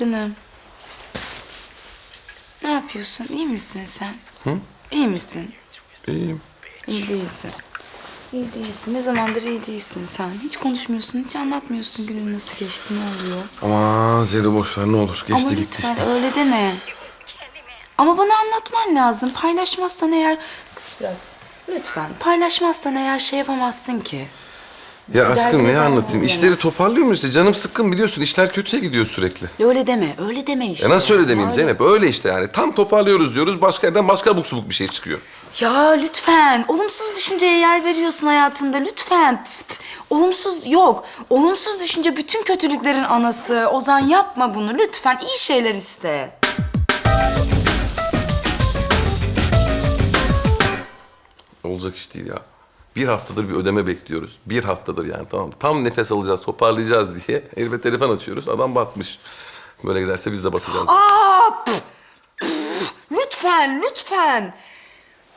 Canım. Ne yapıyorsun? İyi misin sen? Hı? İyi misin? İyiyim. İyi değilsin. İyi değilsin. Ne zamandır iyi değilsin sen. Hiç konuşmuyorsun, hiç anlatmıyorsun günün nasıl geçti, ne oluyor. Aman Zeli boş ver ne olur. Geçti Ama gitti lütfen işte. öyle deme. Ama bana anlatman lazım. Paylaşmazsan eğer... Lütfen. Paylaşmazsan eğer şey yapamazsın ki. Ya aşkım ne anlatayım? İşleri toparlıyorum işte. Canım sıkkın biliyorsun. İşler kötüye gidiyor sürekli. Öyle deme, öyle deme işte. Ya nasıl öyle demeyeyim. Zeynep? Öyle işte yani. Tam toparlıyoruz diyoruz. Başka yerden başka abuk subuk bir şey çıkıyor. Ya lütfen. Olumsuz düşünceye yer veriyorsun hayatında. Lütfen. Olumsuz yok. Olumsuz düşünce bütün kötülüklerin anası. Ozan yapma bunu. Lütfen iyi şeyler iste. Olacak iş değil ya. Bir haftadır bir ödeme bekliyoruz. Bir haftadır yani tamam. Tam nefes alacağız, toparlayacağız diye. Elime telefon açıyoruz. Adam batmış. Böyle giderse biz de batacağız. Aa, pf, pf. lütfen, lütfen.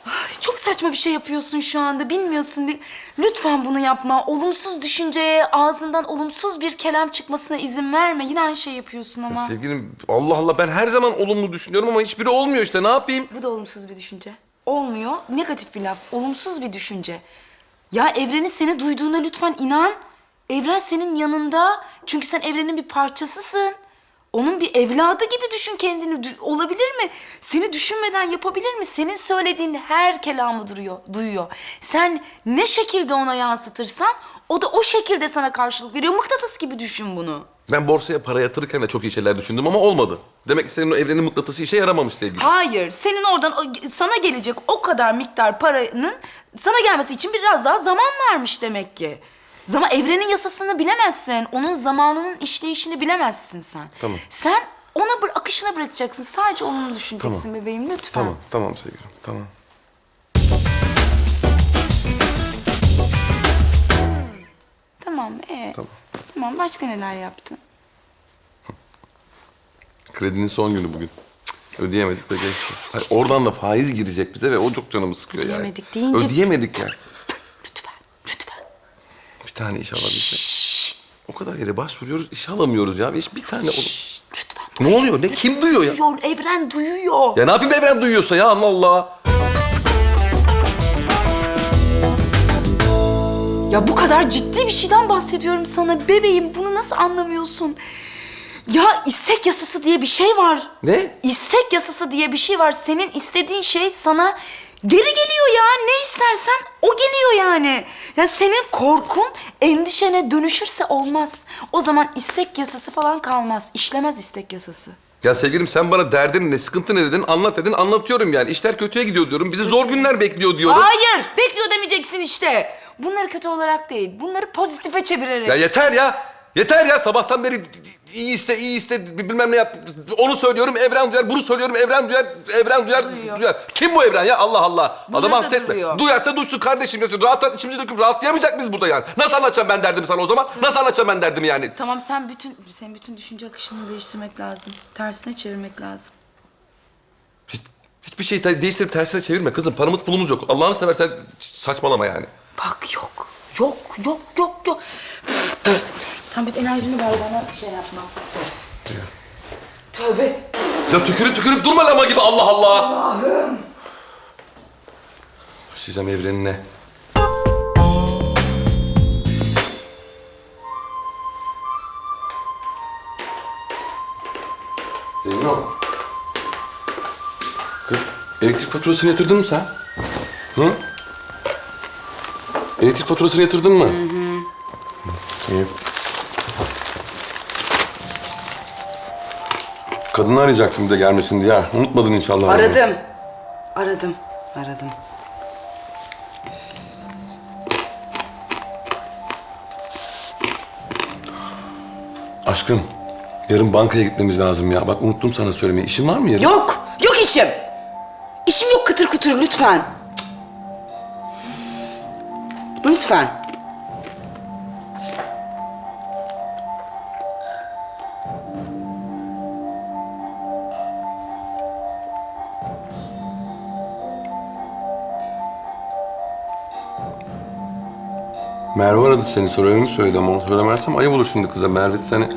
Ay, Çok saçma bir şey yapıyorsun şu anda. Bilmiyorsun. Lütfen bunu yapma. Olumsuz düşünceye, ağzından olumsuz bir kelam çıkmasına izin verme. Yine aynı şey yapıyorsun ama. Sevgilim Allah Allah ben her zaman olumlu düşünüyorum ama hiçbiri olmuyor işte. Ne yapayım? Bu da olumsuz bir düşünce. Olmuyor. Negatif bir laf. Olumsuz bir düşünce. Ya evrenin seni duyduğuna lütfen inan. Evren senin yanında. Çünkü sen evrenin bir parçasısın. Onun bir evladı gibi düşün kendini. Dü- Olabilir mi? Seni düşünmeden yapabilir mi? Senin söylediğin her kelamı duruyor, duyuyor. Sen ne şekilde ona yansıtırsan o da o şekilde sana karşılık veriyor. Mıknatıs gibi düşün bunu. Ben borsaya para yatırırken de çok iyi şeyler düşündüm ama olmadı. Demek ki senin o evrenin mıknatısı işe yaramamış sevgilim. Hayır, senin oradan o- sana gelecek o kadar miktar paranın sana gelmesi için biraz daha zaman varmış demek ki. Zaman evrenin yasasını bilemezsin. Onun zamanının işleyişini bilemezsin sen. Tamam. Sen ona bıra- akışına bırakacaksın. Sadece onu düşüneceksin bebeğim lütfen. Tamam, tamam sevgilim, tamam. Tamam. Ee, Tamam. Tamam. Başka neler yaptın? Kredinin son günü bugün. Cık, Ödeyemedik de geçti. Hayır, oradan da faiz girecek bize ve o çok canımı sıkıyor yani. Ödeyemedik deyince- Ödeyemedik yani. Lütfen. Lütfen. Bir tane iş alabilsek. O kadar yere başvuruyoruz, iş alamıyoruz ya. Hiç bir tane olur. Lütfen. Ne oluyor? Ne? Kim duyuyor ya? Duyuyor. Evren duyuyor. Ya ne yapayım evren duyuyorsa ya Allah Allah. Ya bu kadar ciddi bir şeyden bahsediyorum sana bebeğim. Bunu nasıl anlamıyorsun? Ya istek yasası diye bir şey var. Ne? İstek yasası diye bir şey var. Senin istediğin şey sana geri geliyor ya. Ne istersen o geliyor yani. Ya senin korkun endişene dönüşürse olmaz. O zaman istek yasası falan kalmaz. İşlemez istek yasası. Ya sevgilim sen bana derdin ne, sıkıntı ne dedin, anlat dedin, anlatıyorum yani. İşler kötüye gidiyor diyorum, bizi zor günler bekliyor diyorum. Hayır, bekliyor demeyeceksin işte. Bunları kötü olarak değil, bunları pozitife çevirerek. Ya yeter ya. Yeter ya sabahtan beri iyi iste iyi iste bilmem ne yap. Onu söylüyorum evren duyar. Bunu söylüyorum evren duyar. Evren duyar. Duyuyor. duyar. Kim bu evren ya Allah Allah. Bunları Adamı da hasta duyuyor. Duyarsa duysun kardeşim. Ya. Rahat rahat içimizi döküp rahatlayamayacak mıyız burada yani? Nasıl anlatacağım ben derdimi sana o zaman? Nasıl anlatacağım ben derdimi yani? Tamam sen bütün sen bütün düşünce akışını değiştirmek lazım. Tersine çevirmek lazım. Hiç, hiçbir şeyi te- değiştirip tersine çevirme kızım. Paramız pulumuz yok. Allah'ını seversen saçmalama yani. Bak yok. Yok yok yok yok. Tam bir enerjini ver bana bir şey yapma. Tövbe. Ya tükürüp tükürüp durma lama gibi Allah Allah. Allah'ım. Başlayacağım evrenine. Zeyno. Kız, elektrik faturasını yatırdın mı sen? Hı? Elektrik faturasını yatırdın mı? Hı hı. İyi. Kadını arayacaktım bir de gelmesin diye. Unutmadın inşallah. Aradım. Aradım. Aradım. Aşkım, yarın bankaya gitmemiz lazım ya. Bak unuttum sana söylemeyi. İşin var mı yarın? Yok. Yok işim. İşim yok kıtır kutur lütfen. Lütfen. Merve aradı seni. Söylememi söyledi ama onu söylemezsem ayıp olur şimdi kıza. Merve seni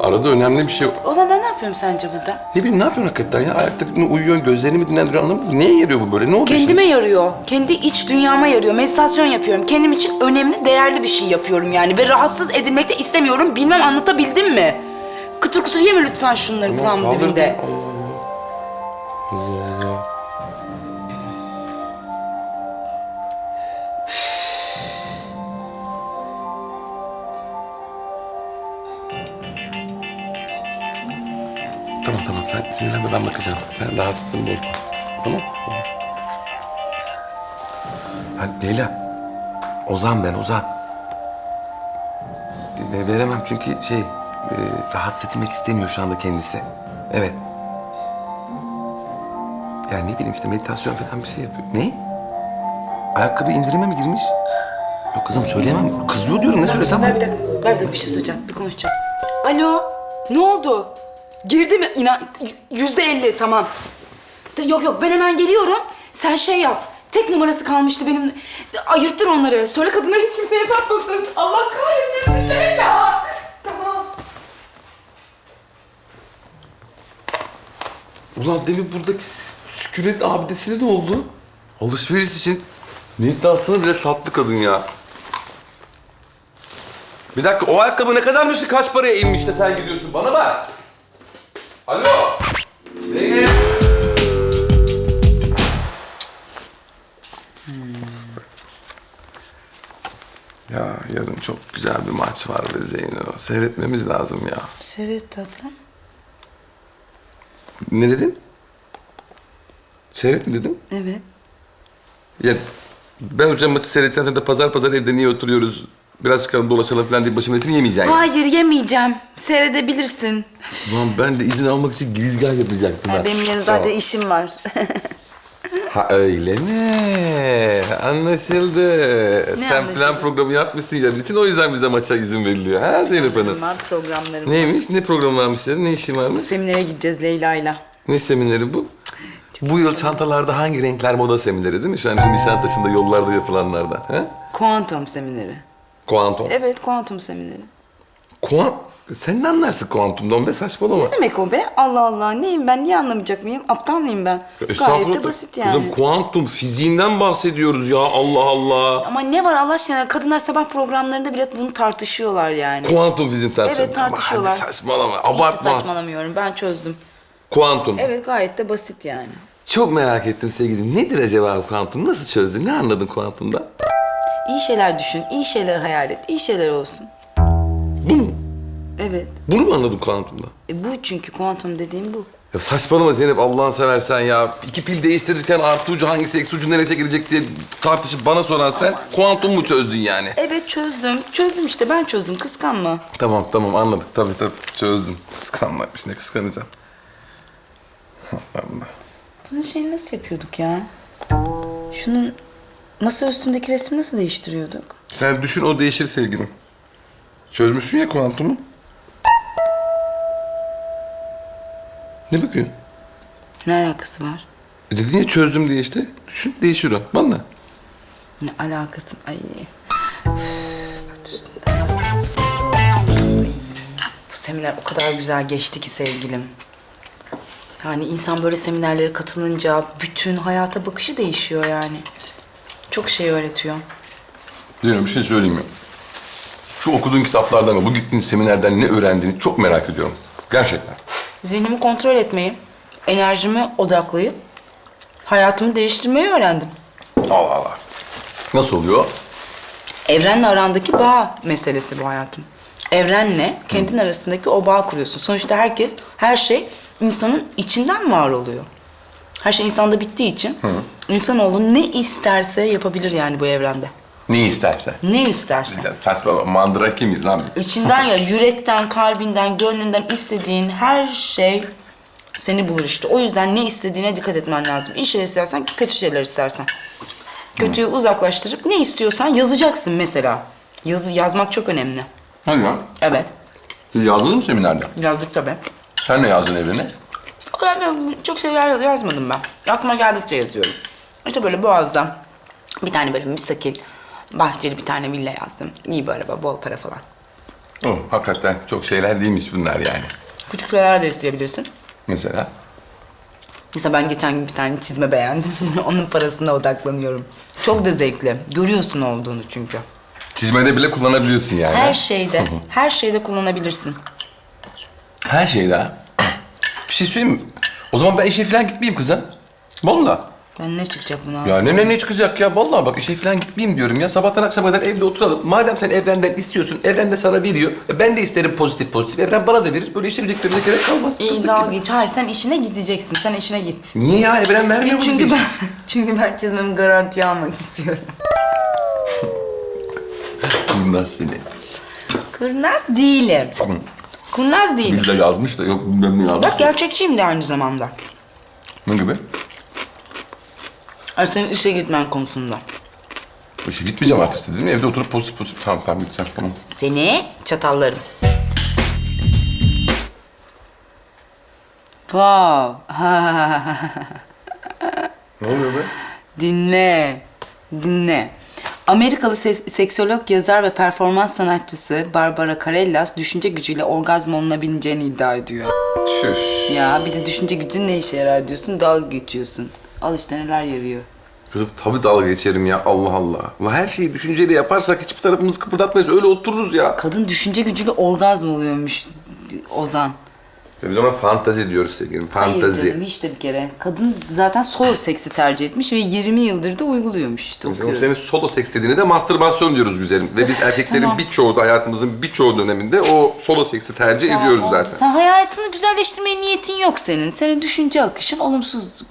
aradı. Önemli bir şey. O zaman ben ne yapıyorum sence burada? Ne bileyim ne yapıyorsun hakikaten ya? Ayakta uyuyorsun, gözlerini mi dinlendiriyorsun anlamadım. Neye yarıyor bu böyle? Ne oldu Kendime yarıyor. Kendi iç dünyama yarıyor. Meditasyon yapıyorum. Kendim için önemli, değerli bir şey yapıyorum yani. Ve rahatsız edilmek de istemiyorum. Bilmem anlatabildim mi? Kıtır kıtır yeme lütfen şunları kulağımın kaldır. dibinde. Allah Tamam tamam sen sinirlenme ben bakacağım. Sen rahatsızlığını bozma. Tamam Ha, Leyla. Ozan ben Ozan. Ve- Veremem çünkü şey e, rahatsız etmek istemiyor şu anda kendisi. Evet. Yani ne bileyim işte meditasyon falan bir şey yapıyor. Ne? Ayakkabı indirime mi girmiş? Yok kızım söyleyemem. Kızıyor diyorum ne söylesem? Ver bir dakika, ver bir dakika bir şey söyleyeceğim. Bir konuşacağım. Alo, ne oldu? Girdi mi? İnan, yüzde elli, tamam. Yok yok, ben hemen geliyorum. Sen şey yap, tek numarası kalmıştı benim. Ayırttır onları. Söyle kadına hiç kimseye satmasın. Allah kahretmesin Leyla. Tamam. Ulan demin buradaki sükunet abidesine ne oldu? Alışveriş için ne iddiasını bile sattı kadın ya. Bir dakika o ayakkabı ne kadarmış kaç paraya inmiş de sen gidiyorsun bana bak. Alo. Zeynep. Ya yarın çok güzel bir maç var be Zeyno. Seyretmemiz lazım ya. Seyret tatlım. Ne dedin? Seyret mi dedin? Evet. Ya ben hocam maçı seyredeceğim hem de pazar pazar evde niye oturuyoruz? Biraz çıkalım dolaşalım falan diye başımın etini yemeyeceksin. yani. Hayır, yemeyeceğim. Seyredebilirsin. Ulan ben de izin almak için girizgah yapacaktım. ha. Benim yarın zaten işim var. Ha öyle mi? Anlaşıldı. Sen anlaşıldı? plan programı yapmışsın yarın için o yüzden bize maça izin veriliyor. Ha Zeynep Hanım? var programlarım. Neymiş? Ne program varmış yarın? Ne işin varmış? Seminere gideceğiz Leyla'yla. Ne semineri bu? Bu yıl çantalarda hangi renkler moda semineri değil mi? Şu an için Nişantaşı'nda yollarda yapılanlardan. Ha? Kuantum semineri. Kuantum. Evet, kuantum semineri. Kuant... Sen ne anlarsın kuantumdan be saçmalama. Ne demek o be? Allah Allah. Neyim ben? Niye anlamayacak mıyım? Aptal mıyım ben? Gayet de basit yani. Kızım kuantum fiziğinden bahsediyoruz ya Allah Allah. Ama ne var Allah aşkına? Kadınlar sabah programlarında bile bunu tartışıyorlar yani. Kuantum fizik tartışıyor. Evet, tartışıyorlar. Ama hadi saçmalama Hiç de saçmalamıyorum. Ben çözdüm. Kuantum. Evet gayet de basit yani. Çok merak ettim sevgilim. Nedir acaba kuantum? Nasıl çözdün? Ne anladın kuantumda? İyi şeyler düşün, iyi şeyler hayal et, iyi şeyler olsun. Bu mu? Evet. Bunu mu anladın kuantumda? E bu çünkü kuantum dediğim bu. Ya saçmalama Zeynep Allah'ını seversen ya. İki pil değiştirirken artı ucu hangisi eksi ucu nereye girecek diye tartışıp bana soran sen kuantum mu çözdün yani? Evet çözdüm. Çözdüm işte ben çözdüm. Kıskanma. Tamam tamam anladık tabii tabii çözdün. Kıskanmaymış ne kıskanacağım. Allah. Bunun şeyini nasıl yapıyorduk ya? Şunun masa üstündeki resmi nasıl değiştiriyorduk? Sen düşün o değişir sevgilim. Çözmüşsün ya kuantumu. Ne bakıyorsun? Ne alakası var? E dedin ya çözdüm diye işte. Düşün değişir o. Valla. Ne alakası? Ay. Bu seminer o kadar güzel geçti ki sevgilim. Yani insan böyle seminerlere katılınca bütün hayata bakışı değişiyor yani. Çok şey öğretiyor. Diyorum bir şey söyleyeyim mi? Şu okuduğun kitaplardan ve bu gittiğin seminerden ne öğrendiğini çok merak ediyorum. Gerçekten. Zihnimi kontrol etmeyi, enerjimi odaklayıp hayatımı değiştirmeyi öğrendim. Allah Allah. Nasıl oluyor? Evrenle arandaki bağ meselesi bu hayatım. Evrenle kendin arasındaki o bağ kuruyorsun. Sonuçta herkes, her şey insanın içinden var oluyor. Her şey insanda bittiği için insanoğlu ne isterse yapabilir yani bu evrende. Ne istersen. Ne isterse. Sen saçma mandıra kimiz lan biz? İçinden ya yürekten, kalbinden, gönlünden istediğin her şey seni bulur işte. O yüzden ne istediğine dikkat etmen lazım. İyi şeyler istersen, kötü şeyler istersen. Kötüyü uzaklaştırıp ne istiyorsan yazacaksın mesela. Yazı yazmak çok önemli. Hadi ya. Evet, Yazdın mı seminerde? yazdık tabii. Sen ne yazdın evrene? O kadar da çok şeyler yazmadım ben. Aklıma geldikçe yazıyorum. İşte böyle Boğaz'da bir tane böyle müstakil, bahçeli bir tane villa yazdım. İyi bir araba, bol para falan. Oh, hakikaten çok şeyler değilmiş bunlar yani. Küçük şeyler de isteyebilirsin. Mesela? Mesela ben geçen gün bir tane çizme beğendim. Onun parasına odaklanıyorum. Çok da zevkli. Görüyorsun olduğunu çünkü. Çizmede bile kullanabiliyorsun yani. Her şeyde, her şeyde kullanabilirsin. Her şeyde ha. Şey söyleyeyim mi? O zaman ben işe falan gitmeyeyim kızım. Vallahi. Ben ne çıkacak buna? Ya ne ne ne çıkacak ya? Vallahi bak işe falan gitmeyeyim diyorum ya. Sabahtan akşama kadar evde oturalım. Madem sen evrenden istiyorsun, evren de sana veriyor. E ben de isterim pozitif pozitif. Evren bana da verir. Böyle işe birlikte gerek kalmaz. İyi Fıstık dalga gibi. geç. Hayır sen işine gideceksin. Sen işine git. Niye ya? Evren vermiyor mu bize Çünkü iş? ben, çünkü ben çizmemi garantiye almak istiyorum. Kurnaz seni. Kurnaz değilim. Kurnaz değilim. Bir de yazmış da yok bilmem ne yazmış. Bak gerçekçiyim de aynı zamanda. Ne gibi? Ay senin işe gitmen konusunda. İşe gitmeyeceğim artık işte dedim ya. Evde oturup pozitif pozitif. Tamam tamam gideceğim tamam. Seni çatallarım. Wow. Ne oluyor be? Dinle. Dinle. Amerikalı se- seksolog, yazar ve performans sanatçısı Barbara Carellas düşünce gücüyle orgazm olunabileceğini iddia ediyor. Şuş. Ya bir de düşünce gücün ne işe yarar diyorsun, dalga geçiyorsun. Al işte neler yarıyor. Kızım tabii dalga geçerim ya Allah Allah. Ulan her şeyi düşünceyle yaparsak hiçbir tarafımızı kıpırdatmayız. Öyle otururuz ya. Kadın düşünce gücüyle orgazm oluyormuş Ozan. Biz ona fantazi diyoruz sevgilim. Hayır Fantazi. canım hiç de bir kere. Kadın zaten solo seksi tercih etmiş ve 20 yıldır da uyguluyormuş işte okuyorum. senin solo seks dediğine de mastürbasyon diyoruz güzelim. Ve biz erkeklerin Tamam. birçoğu da hayatımızın birçoğu döneminde o solo seksi tercih ediyoruz zaten. Sen hayatını güzelleştirmeye niyetin yok senin. Senin düşünce akışın olumsuz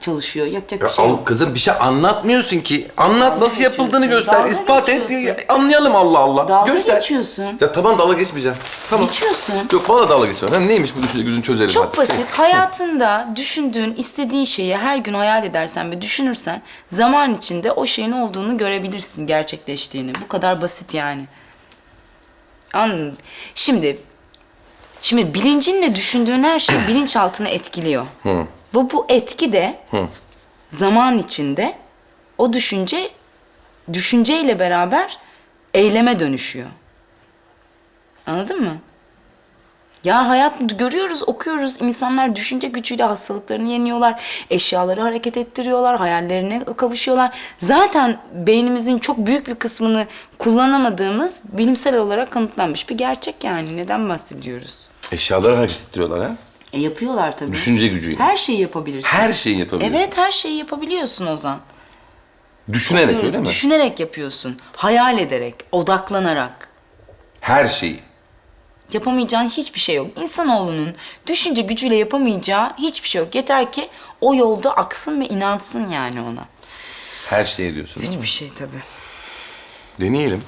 çalışıyor. Yapacak Ya bir şey yok. kızım bir şey anlatmıyorsun ki. Anlat nasıl yapıldığını geçiyorsun, göster. dalga ispat et. geçiyorsun. Anlayalım Allah Allah. Dalga göster. geçiyorsun. Ya tamam dalga geçmeyeceğim. Tamam. Geçiyorsun. Yok bana dalga geçme. Hem neymiş bu düşünce gözünü çözelim Çok hadi. basit. Hayatında düşündüğün, istediğin şeyi her gün hayal edersen ve düşünürsen zaman içinde o şeyin olduğunu görebilirsin, gerçekleştiğini. Bu kadar basit yani. Anladın? Şimdi Şimdi bilincinle düşündüğün her şey bilinçaltını etkiliyor. Bu bu etki de zaman içinde o düşünce düşünceyle beraber eyleme dönüşüyor. Anladın mı? Ya hayat görüyoruz, okuyoruz. İnsanlar düşünce gücüyle hastalıklarını yeniyorlar. Eşyaları hareket ettiriyorlar, hayallerine kavuşuyorlar. Zaten beynimizin çok büyük bir kısmını kullanamadığımız bilimsel olarak kanıtlanmış bir gerçek yani. Neden bahsediyoruz? Eşyaları hareket ettiriyorlar ha. E yapıyorlar tabii. Düşünce gücüyle. Her şeyi yapabilirsin. Her şeyi yapabiliyor. Evet her şeyi yapabiliyorsun Ozan. Düşünerek Yapıyoruz. öyle mi? Düşünerek yapıyorsun. Hayal ederek, odaklanarak. Her şeyi. Yapamayacağın hiçbir şey yok. İnsanoğlunun düşünce gücüyle yapamayacağı hiçbir şey yok. Yeter ki o yolda aksın ve inansın yani ona. Her şeyi diyorsun. değil mi? Hiçbir şey tabii. Deneyelim.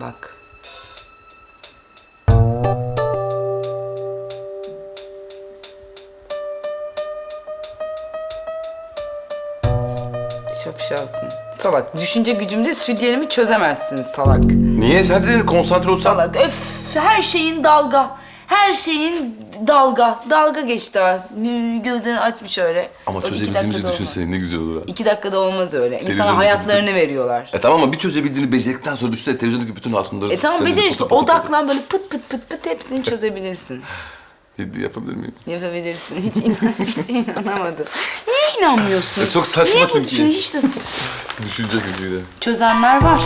Bak. Şapşalsın. Salak. Düşünce gücümde sütyenimi çözemezsin salak. Niye? Sen de konsantre olsan. Salak. Öf her şeyin dalga. Her şeyin dalga. Dalga geçti ha. Gözlerini açmış öyle. Ama O iki çözebildiğimizi dakikada olmaz. düşünsene ne güzel olur ha. İki dakikada olmaz öyle. İnsana Televizyondaki hayatlarını veriyorlar. E tamam ama bir çözebildiğini becerdikten sonra düşünsene televizyondaki bütün hatunları... E tamam becer işte. Odaklan böyle pıt pıt pıt pıt hepsini çözebilirsin. Ciddi yapabilir miyim? Yapabilirsin. Hiç, inan hiç inanamadım. Niye inanmıyorsun? E çok saçma Niye bu çünkü. düşünce hiç de... Düşünce gücüyle. Çözenler var.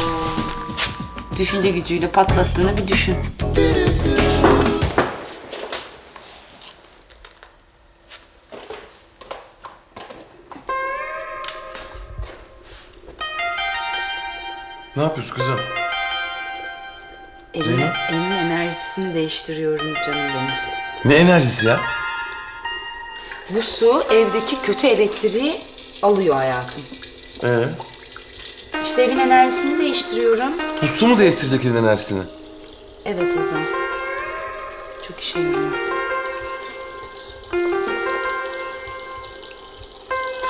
Düşünce gücüyle patlattığını bir düşün. Ne yapıyorsun kızım? Evin, evin enerjisini değiştiriyorum canım benim. Ne enerjisi ya? Bu su evdeki kötü elektriği alıyor hayatım. Ee? İşte evin enerjisini değiştiriyorum. Bu su mu değiştirecek evin enerjisini? Evet Ozan. Çok işe yarıyor.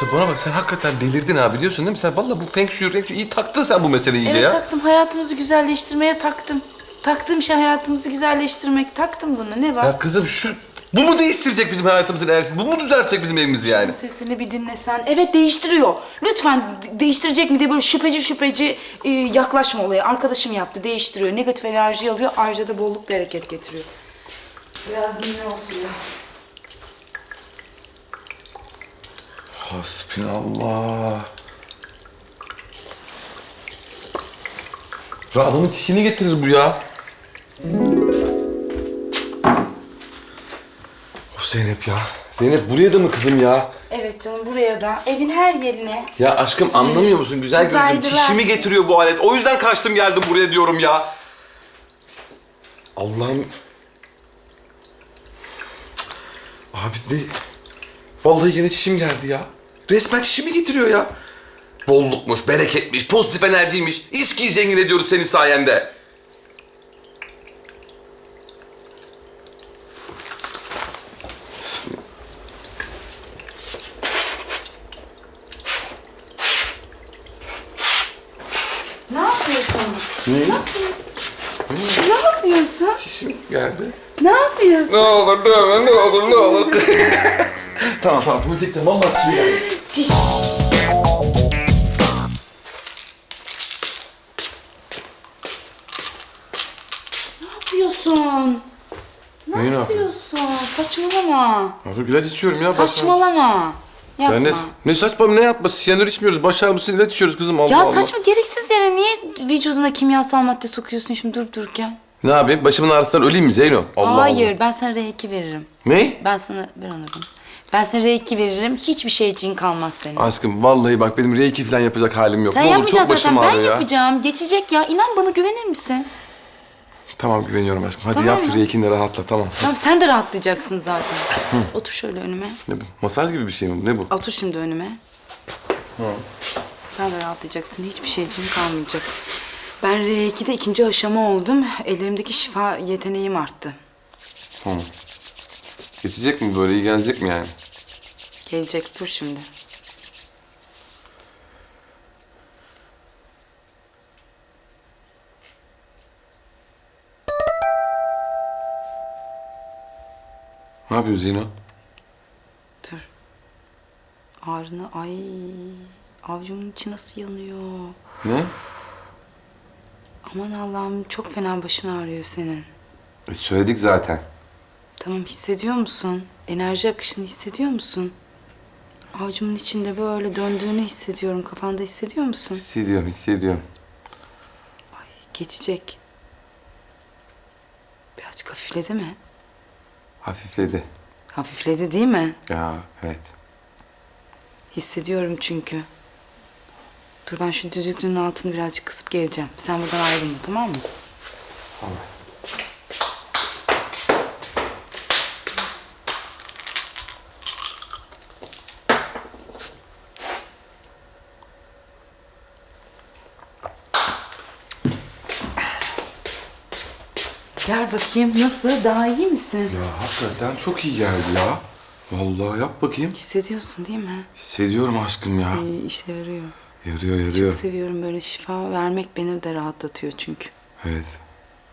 Sen bana bak sen hakikaten delirdin ha biliyorsun değil mi? Sen vallahi bu feng shui, shui iyi taktın sen bu meseleyi iyice Evet ya. taktım. Hayatımızı güzelleştirmeye taktım. Taktığım şey hayatımızı güzelleştirmek. Taktım bunu. Ne var? Ya kızım şu Bu mu değiştirecek bizim hayatımızın enerjisini? Bu mu düzeltecek bizim evimizi yani? Sesini bir dinlesen. Evet değiştiriyor. Lütfen de- değiştirecek mi diye böyle şüpheci şüpheci e, yaklaşma olaya. Arkadaşım yaptı değiştiriyor. Negatif enerji alıyor. Ayrıca da bolluk bereket getiriyor. Biraz dinle olsun ya. Hasbinallah. Ya adamın çişini getirir bu ya. Of Zeynep ya. Zeynep buraya da mı kızım ya? Evet canım buraya da evin her yerine. Ya aşkım anlamıyor musun? Güzel Uzaydılar. çişimi getiriyor bu alet. O yüzden kaçtım geldim buraya diyorum ya. Allah'ım. Abi ne? Vallahi yine çişim geldi ya. Resmen çişimi getiriyor ya. Bollukmuş, bereketmiş, pozitif enerjiymiş. İskiyi zengin ediyoruz senin sayende. Ne yapıyorsun? Ne? Ne yapıyorsun? Çişim geldi. Ne yapıyorsun? Ne olur, ne olur, ne olur, ne olur. tamam tamam, tuvalet tamam bak çişim Çiş. Ne yapıyorsun? Ne Neyi ne yapıyorsun? Saçmalama. Abi ilaç içiyorum ya. Saçmalama. Yapma. Ya ne, ne saçma ne yapması? Siyanür içmiyoruz. Baş ağrısı ilaç içiyoruz kızım. Allah Ya Allah. saçma gereksiz yere niye vücuduna kimyasal madde sokuyorsun şimdi durup dururken? Ne yapayım? Başımın ağrısından öleyim mi Zeyno? Allah Hayır Allah. ben sana R2 veririm. Ne? Ben sana ver onu. Ben sana R2 veririm. Hiçbir şey için kalmaz senin. Aşkım vallahi bak benim R2 falan yapacak halim yok. Sen ne olur yapmayacaksın çok zaten. başım Ben ağrıyor ya. yapacağım. Geçecek ya. İnan bana güvenir misin? Tamam güveniyorum aşkım. Hadi Tamam yap mı? şu R2'ni de rahatla tamam. Tamam sen de rahatlayacaksın zaten. Otur şöyle önüme. Ne bu? Masaj gibi bir şey mi? Ne bu? Otur şimdi önüme. Sen de rahatlayacaksın. Hiçbir şey için kalmayacak. Ben R2'de ikinci aşama oldum. Ellerimdeki şifa yeteneğim arttı. Tamam. Geçecek mi böyle? iyi gelecek mi yani? Gelecek dur şimdi. Ne yapıyorsun Zeyno? Dur. Ağrını ay avcumun içi nasıl yanıyor. Ne? Aman Allah'ım çok fena başın ağrıyor senin. E, söyledik zaten. Tamam hissediyor musun? Enerji akışını hissediyor musun? Avucumun içinde böyle döndüğünü hissediyorum. Kafanda hissediyor musun? Hissediyorum, hissediyorum. Geçecek. Birazcık hafifledi mi? Hafifledi. Hafifledi değil mi? Ya evet. Hissediyorum çünkü. Dur ben şu düdüklünün altını birazcık kısıp geleceğim. Sen buradan ayrılma tamam mı? Tamam. Gel bakayım nasıl? Daha iyi misin? Ya hakikaten çok iyi geldi ya. Vallahi yap bakayım. Hissediyorsun değil mi? Hissediyorum aşkım ya. İyi işe yarıyor. Yarıyor, yarıyor. Çok seviyorum böyle şifa vermek beni de rahatlatıyor çünkü. Evet.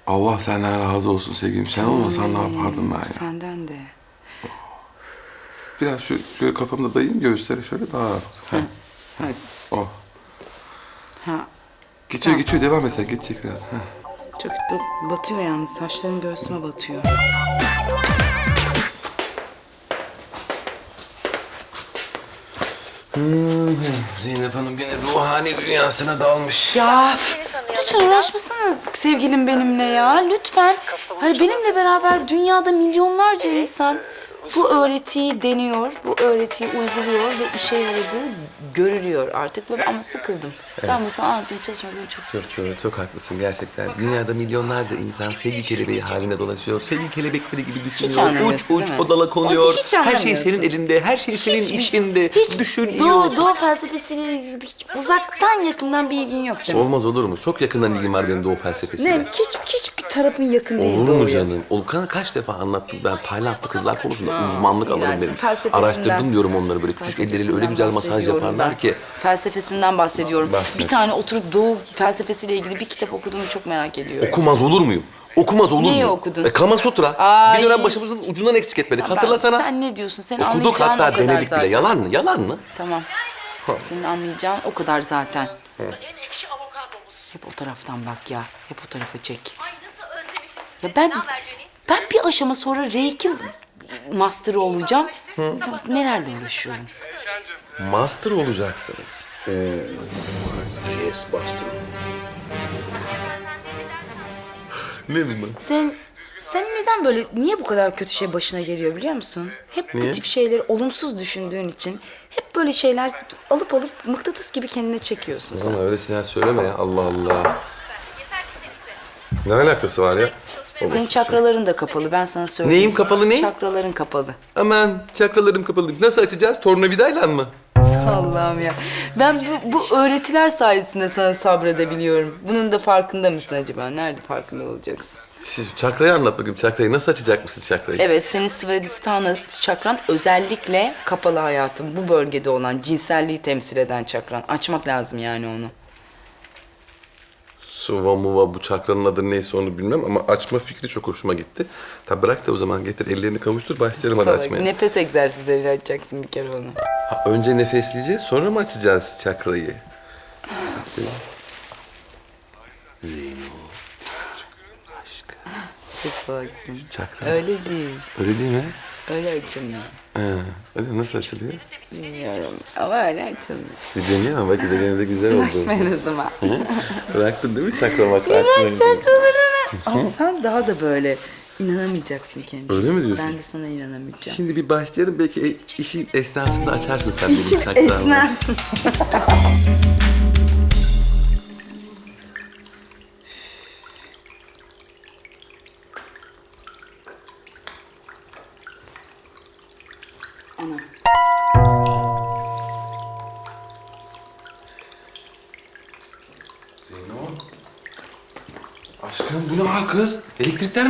Allah senden razı olsun sevgilim. Sen olmasan ne Benim, yapardım ben ya? Senden de. Biraz şu, şöyle kafamda dayayayım göğüslere şöyle daha rahat. Heh, Evet. Oh. Ha, Geçiyor geçiyor devam et sen geçecek biraz. Heh. Çok batıyor yalnız. Saçların göğsüme batıyor. Zeynep Hanım gene ruhani dünyasına dalmış. Ya lütfen uğraşmasana sevgilim benimle ya. Lütfen. Hani benimle beraber dünyada milyonlarca insan bu öğretiyi deniyor, bu öğretiyi uyguluyor ve işe yaradığı görülüyor artık. Böyle ama sıkıldım. Ben bu sana anlatmaya çalışmaktan çok sıkıldım. Çok, çok, çok haklısın gerçekten. Dünyada milyonlarca insan sevgi kelebeği halinde dolaşıyor. Sevgi kelebekleri gibi düşünüyor. uç uç odala konuyor. Hiç her şey senin elinde, her şey senin Hiçbir- içinde. Hiç Düşünüyor. Doğu, doğu felsefesiyle hiç uzaktan yakından bir ilgin yok mi? Olmaz olur mu? Çok yakından ilgim var benim doğu felsefesiyle. Ne? Hiç, hiçbir tarafın yakın değil Olur mu doğuya. canım? Olkan'a kaç defa anlattım ben Taylandlı kızlar konusunda uzmanlık alanım benim. Felsefesinden- Araştırdım diyorum onları böyle. Küçük elleriyle öyle güzel masaj yaparlar ben. ki. Felsefesinden bahsediyorum. Bahset. Bir tane oturup doğu felsefesiyle ilgili bir kitap okuduğumu çok merak ediyorum. Okumaz olur muyum? Okumaz olur Neyi muyum? okudun? E, Kama Sutra. Ay. Bir dönem başımızın ucundan eksik etmedik. Ben- Hatırlasana. Sen ne diyorsun? Senin Okuduk anlayacağın hatta o kadar denedik zaten. bile. Yalan mı? Yalan mı? Tamam. Senin anlayacağın o kadar zaten. En ekşi avokadomuz. Hep o taraftan bak ya. Hep o tarafa çek. Ay nasıl özlemişim sizi. Ya ben ben bir aşama sonra Reiki master'ı olacağım. Nelerle uğraşıyorum? Master olacaksınız. Yes, Buster. Ne mi? Sen sen neden böyle niye bu kadar kötü şey başına geliyor biliyor musun? Hep Niye? bu tip şeyleri olumsuz düşündüğün için hep böyle şeyler alıp alıp mıknatıs gibi kendine çekiyorsun sen. Bana öyle şeyler söyleme ya. Allah Allah. Yeter ki sen iste. Ne alakası var ya? Senin çakraların da kapalı ben sana söyleyeyim. Neyim kapalı, ne? Çakraların kapalı. Aman çakralarım kapalı. Nasıl açacağız? Tornavidayla mı? Allah'ım ya. Ben bu, bu öğretiler sayesinde sana sabredebiliyorum. Bunun da farkında mısın acaba? Nerede farkında olacaksın? Siz çakrayı anlat bakayım. Çakrayı nasıl açacak mısınız çakrayı? Evet, senin Svadhisthana çakran özellikle kapalı hayatım. Bu bölgede olan cinselliği temsil eden çakran. Açmak lazım yani onu. Suva muva bu çakranın adı neyse onu bilmem ama açma fikri çok hoşuma gitti. Tabi bırak da o zaman getir ellerini kavuştur başlayalım hadi Salak, açmaya. Nefes egzersizleriyle açacaksın bir kere onu. Ha, önce nefesleyeceğiz sonra mı açacağız çakrayı? Çok salaksın. Çakra. Öyle değil. Öyle değil mi? Öyle açılmıyor. He, öyle nasıl açılıyor? Bilmiyorum ama öyle açılmıyor. Bir deneyelim ama bak gene de güzel oldu. Açmayınızım ha. Bıraktın değil mi çakra makra açmayı? Çakralarını. Ama sen daha da böyle inanamayacaksın kendine. Öyle mi diyorsun? Ben de sana inanamayacağım. Şimdi bir başlayalım belki e- işin esnasında açarsın sen benim. Esnen. Ana.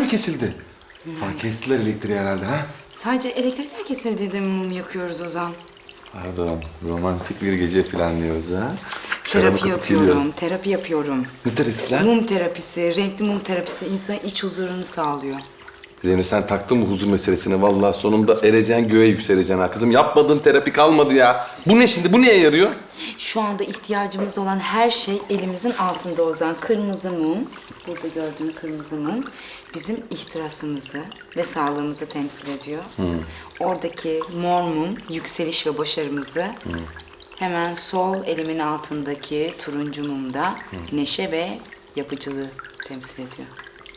kesildi? Lan kestiler elektriği herhalde ha? Sadece kesildiğinde mi mum yakıyoruz Ozan? Pardon, romantik bir gece planlıyoruz ha? Terapi kapıp yapıyorum, geliyorum. terapi yapıyorum. Ne terapisiler? Mum terapisi, renkli mum terapisi insanın iç huzurunu sağlıyor. Zeyno sen taktın mı huzur meselesine? Vallahi sonunda ereceksin göğe yükseleceksin ha kızım. Yapmadığın terapi kalmadı ya. Bu ne şimdi? Bu neye yarıyor? Şu anda ihtiyacımız olan her şey elimizin altında Ozan. Kırmızı mum, burada gördüğün kırmızı mum bizim ihtirasımızı ve sağlığımızı temsil ediyor. Oradaki mor mum yükseliş ve başarımızı. Hemen sol elimin altındaki turuncu mumda neşe ve yapıcılığı temsil ediyor.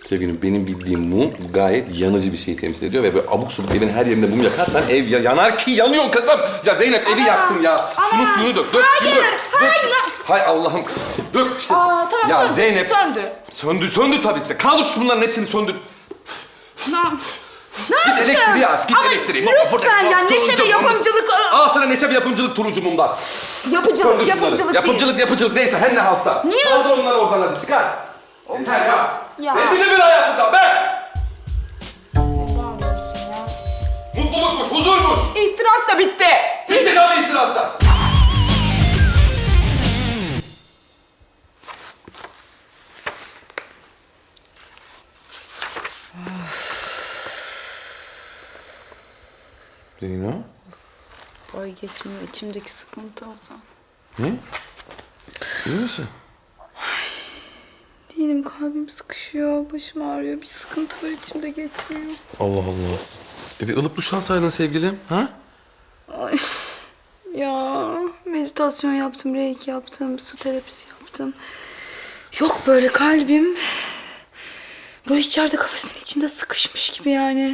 Sevgilim benim bildiğim mum gayet yanıcı bir şey temsil ediyor ve böyle abuk subuk evin her yerinde mum yakarsan ev ya yanar ki yanıyor kızım. Ya Zeynep evi yaktın ya. Şunun suyunu dök. Dök suyu dök. Dök su- Hay Allah'ım. Dök işte. Aa, tamam, ya söndü, Zeynep. söndü. Söndü söndü tabii ki. Kaldır şunların hepsini söndür. Ne, Git elektriği aç. Git elektriği. Baba, lütfen ya, neşe ve turuncu mum. yapımcılık, ı- Al sana neşe ve yapımcılık turuncu mumdan. Söndür şunları. yapımcılık değil. Yapımcılık yapıcılık neyse her ne haltsa. Niye? Kaldır onları oradan hadi çıkar. Yeter ya. Ya. Rezil bir hayatından be. Mutlulukmuş, huzurmuş. İhtiras da bitti. Bitti tabii itirazda. Zeyno? Ay geçmiyor içimdeki sıkıntı Ozan. Ne? İyi misin? Değilim kalbim sıkışıyor, başım ağrıyor. Bir sıkıntı var içimde geçmiyor. Allah Allah. E bir ılık duş alsaydın sevgilim, ha? Ay ya meditasyon yaptım, reiki yaptım, su terapisi yaptım. Yok böyle kalbim böyle içeride kafasının içinde sıkışmış gibi yani.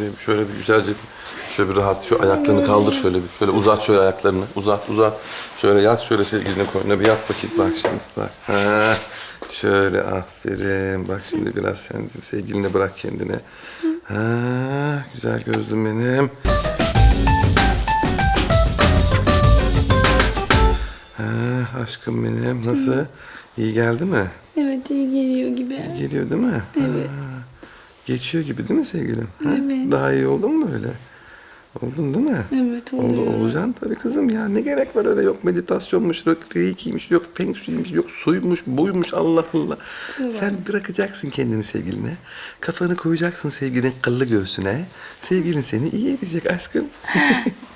Bir- Şöyle bir güzelce şöyle bir rahat şu ayaklarını kaldır şöyle bir. Şöyle uzat şöyle ayaklarını. Uzat uzat. Şöyle yat şöyle sevgiline koyuna bir yat bakayım. Bak şimdi bak. Ha. Şöyle aferin. Bak şimdi biraz sen sevgiline bırak kendini. Ha, güzel gözlüm benim. Ha, aşkım benim. Nasıl? İyi geldi mi? Evet iyi geliyor gibi. Geliyor değil mi? Evet. Geçiyor gibi değil mi sevgilim? Ha? Evet. Daha iyi oldun mu öyle? Oldun değil mi? Evet Oldu, oluyor. olacaksın tabii kızım ya. Ne gerek var öyle yok meditasyonmuş, yok reikiymiş, yok feng shui'ymiş, yok suymuş, buymuş Allah Allah. Sen bırakacaksın kendini sevgiline. Kafanı koyacaksın sevgilinin kıllı göğsüne. Sevgilin seni iyi edecek aşkım.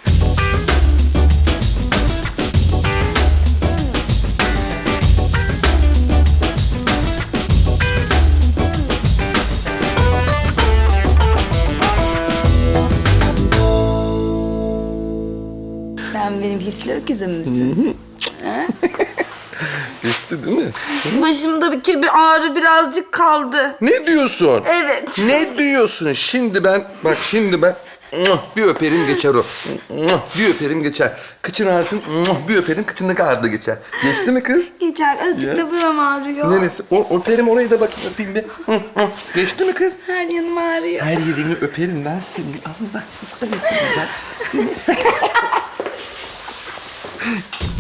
öküzüm müsün? Geçti değil mi? Başımda bir kebi ağrı birazcık kaldı. Ne diyorsun? Evet. Ne diyorsun? Şimdi ben, bak şimdi ben bir öperim geçer o. Bir öperim geçer. Kıçın ağrısın, bir öperim kıçındaki ağrı da geçer. Geçti mi kız? Geçer. Azıcık da buram ağrıyor. Neresi? O, öperim orayı da bakayım öpeyim bir. Geçti mi kız? Her yanım ağrıyor. Her yerini öperim ben seni. Allah ya. Yeah.